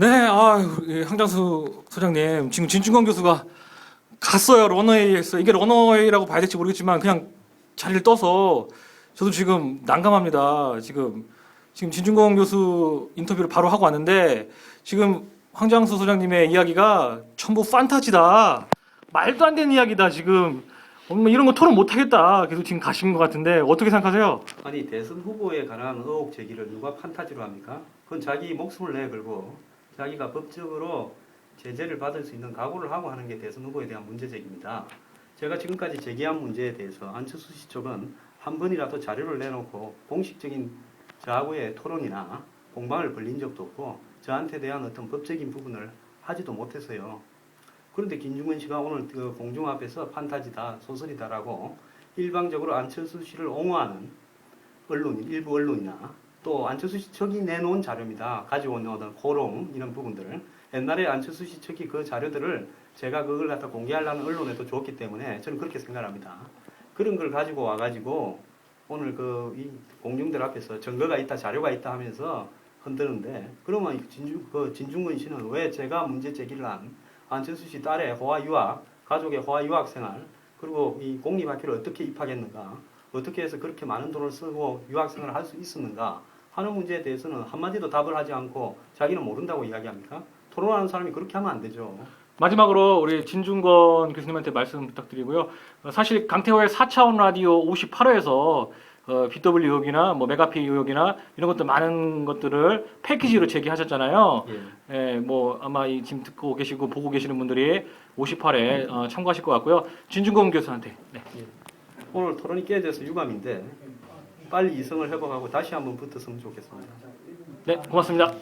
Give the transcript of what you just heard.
네, 아, 예, 황장수 소장님 지금 진중권 교수가 갔어요 러너웨이에서 이게 러너웨이라고 봐야 될지 모르겠지만 그냥 자리를 떠서 저도 지금 난감합니다. 지금 지금 진중권 교수 인터뷰를 바로 하고 왔는데 지금 황장수 소장님의 이야기가 전부 판타지다. 말도 안 되는 이야기다 지금. 엄마 이런 거 토론 못 하겠다. 계속 지금 가시는 것 같은데 어떻게 생각하세요? 아니 대선 후보에 관한 의혹 제기를 누가 판타지로 합니까? 그건 자기 목숨을 내 걸고 자기가 법적으로 제재를 받을 수 있는 각오를 하고 하는 게 대선 후보에 대한 문제 제기입니다. 제가 지금까지 제기한 문제에 대해서 안철수 씨 쪽은 한 번이라도 자료를 내놓고 공식적인 저하고의 토론이나 공방을 벌린 적도 없고 저한테 대한 어떤 법적인 부분을 하지도 못했어요. 그런데 김중근 씨가 오늘 그 공중 앞에서 판타지다 소설이다라고 일방적으로 안철수 씨를 옹호하는 언론인 일부 언론이나 또 안철수 씨 측이 내놓은 자료입니다. 가져온 어떤 고롱 이런 부분들을 옛날에 안철수 씨 측이 그 자료들을 제가 그걸 갖다 공개하려는 언론에도 줬기 때문에 저는 그렇게 생각합니다. 그런 걸 가지고 와가지고 오늘 그이 공중들 앞에서 증거가 있다 자료가 있다 하면서 흔드는데 그러면 이 진중 그 진중근 씨는 왜 제가 문제 제기를 한 안철수 씨 딸의 호화 유학 가족의 호화 유학 생활 그리고 이 공립학교를 어떻게 입학했는가 어떻게 해서 그렇게 많은 돈을 쓰고 유학생활을 할 수 있었는가 하는 문제에 대해서는 한마디도 답을 하지 않고 자기는 모른다고 이야기합니까? 토론하는 사람이 그렇게 하면 안 되죠. 마지막으로 우리 진중권 교수님한테 말씀 부탁드리고요. 어, 사실 강태호의 4차원 라디오 58회에서 어, BW 의혹이나 뭐 메가피 의혹이나 이런 것들 많은 것들을 패키지로 제기하셨잖아요. 예. 예, 뭐 아마 이 지금 듣고 계시고 보고 계시는 분들이 58회 어, 참고하실 것 같고요. 진중권 교수한테. 네. 오늘 토론이 깨져서 유감인데 빨리 이성을 회복하고 다시 한번 붙었으면 좋겠습니다. 네, 고맙습니다.